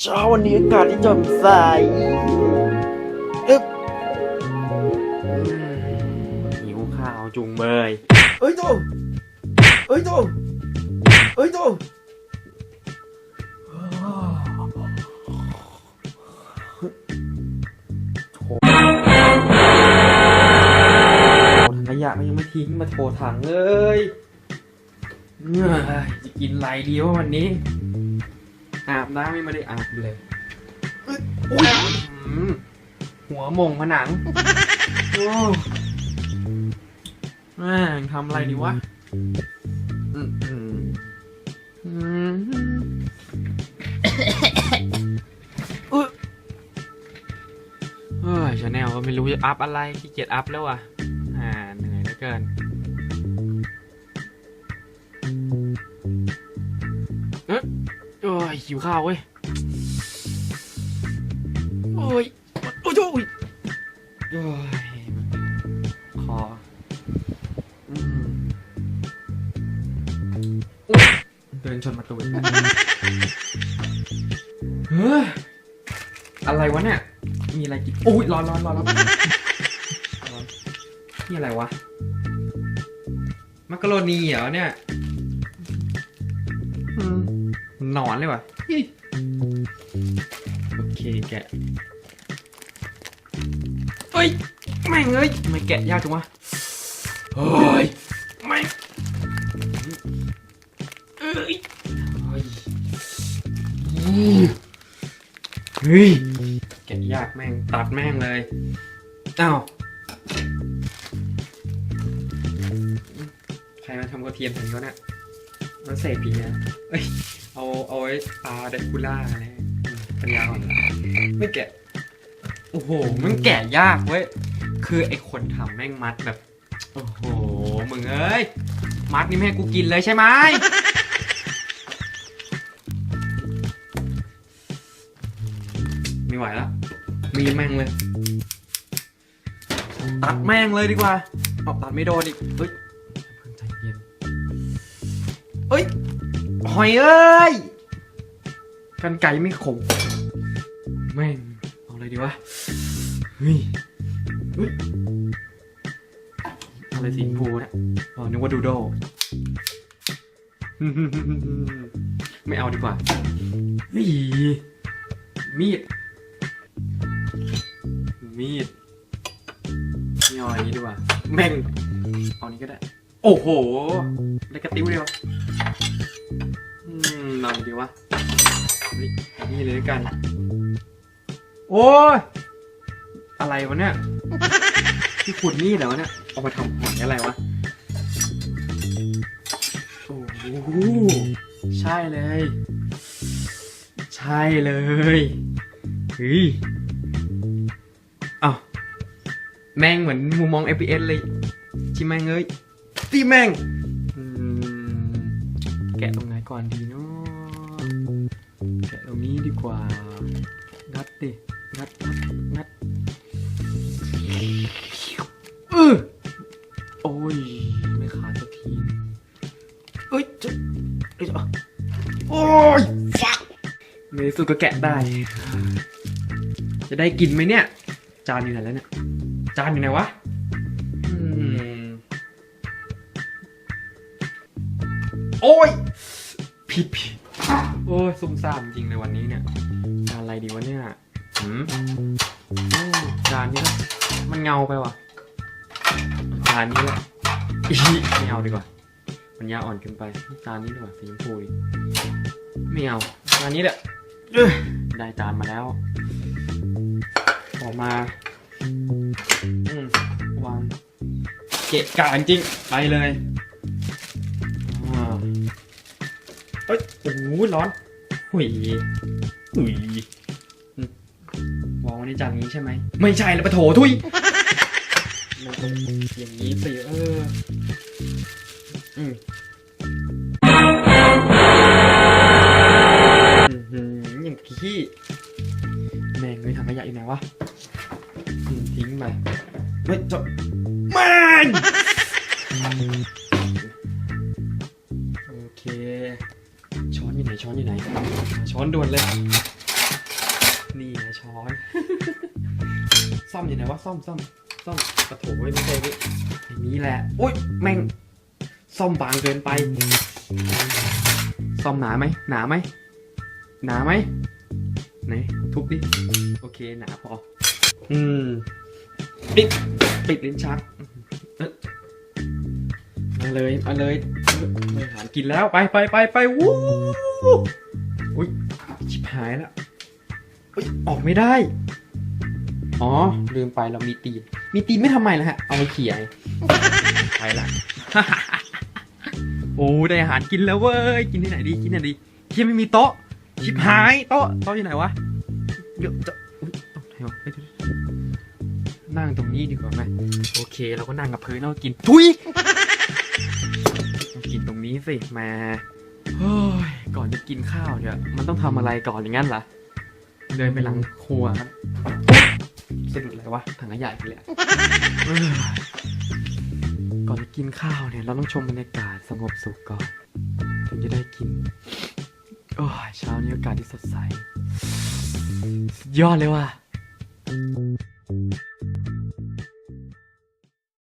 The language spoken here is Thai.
เช้าวันนี้อากาศที่แจ่มใสอึ๊บอืมหิวข้าวจุงเบยเอ้ยโตเอ้ยโตเอ้ยโตโถถังขยะมันยังไม่ทิ้งมาโถถังเลยเอ้ยจะกินอะไรดีวะวันนี้ อาบน้ำยังไม่ได้อาบเลยอุ๊ยอืมหัวมงผนัง โอ้แม่งทำอะไรดีวะอืมอืมอืมอุ๊ยเฮ้ยชาแนลก็ไม่รู้จะอัพอะไรขี้เกียจอัพแล้วอะ อ่า เหนื่อยเหลือเกิน หิวข้าวเว้ยโอ้ยโอ้ยโอ้ยโอ้ยคออืมอุ๊ยเดินชนประตูเฮ้ยอะไรวะเนี่ย มีอะไรกินโอ้ยร้อนร้อนร้อนร้อนร้อนนี่อะไรวะ มักกะโรนีเหรอเนี่ยอืมหนอนเลยวะเฮ้ย โอเคแกะเฮ้ยแม่งเอ้ยทำไมแกะยากจังวะเฮ้ยไม่งเอ้ยเฮ้ยเฮ้ยแกะยากแม่งตัดแม่งเลยอ้าวใครมาทำกระเทียมถึงเขาเนี่ยมันเสพผีนะเอ้ย เอาเอาไว้ปลาเดคูล่าอะไรปัญญาอ่อนไม่แกะ โอ้โหมันแกะยากเว้ย คือไอ้คนทำแม่งมัดแบบ โอ้โห มึงเอ้ย มัดนี่ไม่ให้กูกินเลยใช่ไหมไม่ไหวแล้ว มีแม่งเลย ตัดแม่งเลยดีกว่าเอาตัดไม่โดนอีกเฮ้ยใจเย็นเฮ้ย หอยเอ้ยกันไก่ไม่ขมแม่งเอาอะไรดีวะเฮ้ยอะไรสีชมพูเนี่ยอ๋อนึกว่าดูโดไม่เอาดีกว่าเฮ้ยมีด มีดไม่เอาอันนี้ดีกว่าแม่งเอานี้ก็ได้ โอ้โห ได้กระติ้วเดียว อาอะไรดีวะเฮ้ยอันนี่เลยแล้วกัน โอ้ย อะไรวะเนี่ย ที่ขุดนี่เหรอวะเนี่ย เอามาทำหอยอะไรวะ โอ้โห ใช่เลย ใช่เลยเฮ้ยอ้าวแม่งเหมือนมุมมอง FPS เลยชิแม่งเอ้ยตีแม่งอืมแกะตรงไหนก่อนดีเนาะแกะต รงนี้ดีกว่า งัดดิ งัดงัดงัดเออโอ้ย ไม่ขาดสักทีเอ้ยจะเอ้ยจะโอ้ยฟักในสุดก็แกะได้ จะได้กินไหมเนี่ย จานอยู่ไหนแล้วเนี่ย จานอยู่ไหนวะอืมโอ้ยผิดผิด โอ้ยซุ่มซ่ามจริงเลยวันนี้เนี่ยจานอะไรดีวะเนี่ยหืมโอ้จานนี้ละมันเงาไปว่ะจานนี้ละอีไม่เอาดีกว่า มันยาอ่อนเกินไปจานนี้ดีกว่าสีชมพูดิไม่เอาจานนี้แหละเอ้ยได้จานมาแล้ว ออกมาอืมวางเกะกะจริงๆไปเลย เอ้ยโอ้โหร้อนหุยหุยมวางไว้ในจานนี้ใช่ไหม ไม่ใช่แล้วปะโถทุยมันต้องอย่างนี้สิเออ อืมอย่างขี้แม่งเลยถังขยะอยู่ไหนวะทิ้งไปไม่จบแม่ง อยู่ไหนช้อนอยู่ไหน ช้อนด่วนเลย นี่ไงช้อน ซ่อมอยู่ไหนวะซ่อมซ่อมซ่อมกระโถไว้ไม่ใช่เว้ยอย่างนี้แหละโอ๊ยแม่งซ่อมบางเกินไปซ่อมหนาไหมหนาไหมหนาไหมไหนทุบดิโอเคหนาพอ อืมปิดปิดลิ้นชักเอ๊ะมาเลยมาเลย หารกินแล้วไปไปไปไปวู้อุ้ยชิบหายแล้วอุ้ยออกไม่ได้ อ๋อ ลืมไปเรามีตีน มีตีนไม่ทำไมล่ะฮะ เอาไปเขี่ยไปละโอ้ได้อาหารกินแล้วเว้ย กินที่ไหนดี กินที่ไหนดีเที่ยไม่มีโต๊ะ ชิบหายโต๊ะ โต๊ะอยู่ไหนวะ เดี๋ยวจะอุ๊ยโต๊ะไหนวะนั่งตรงนี้ดีกว่าไหมโอเค เราก็นั่งกับพื้นแล้วกินทุย ต้องกินตรงนี้สิแหมาเฮ้ยก่อนจะกินข้าวเนี่ยมันต้องทำอะไรก่อนอย่างนั้นเหรอเดินไปหลังครัวครับสะดุดอะไรวะถังขยะอีกแล้วเอ้ยก่อนจะกินข้าวเนี่ย เราต้องชมบรรยากาศสงบสุขก่อนถึงจะได้กินโอ้ยเช้านี้อากาศที่สดใสสุดยอดเลยว่ะ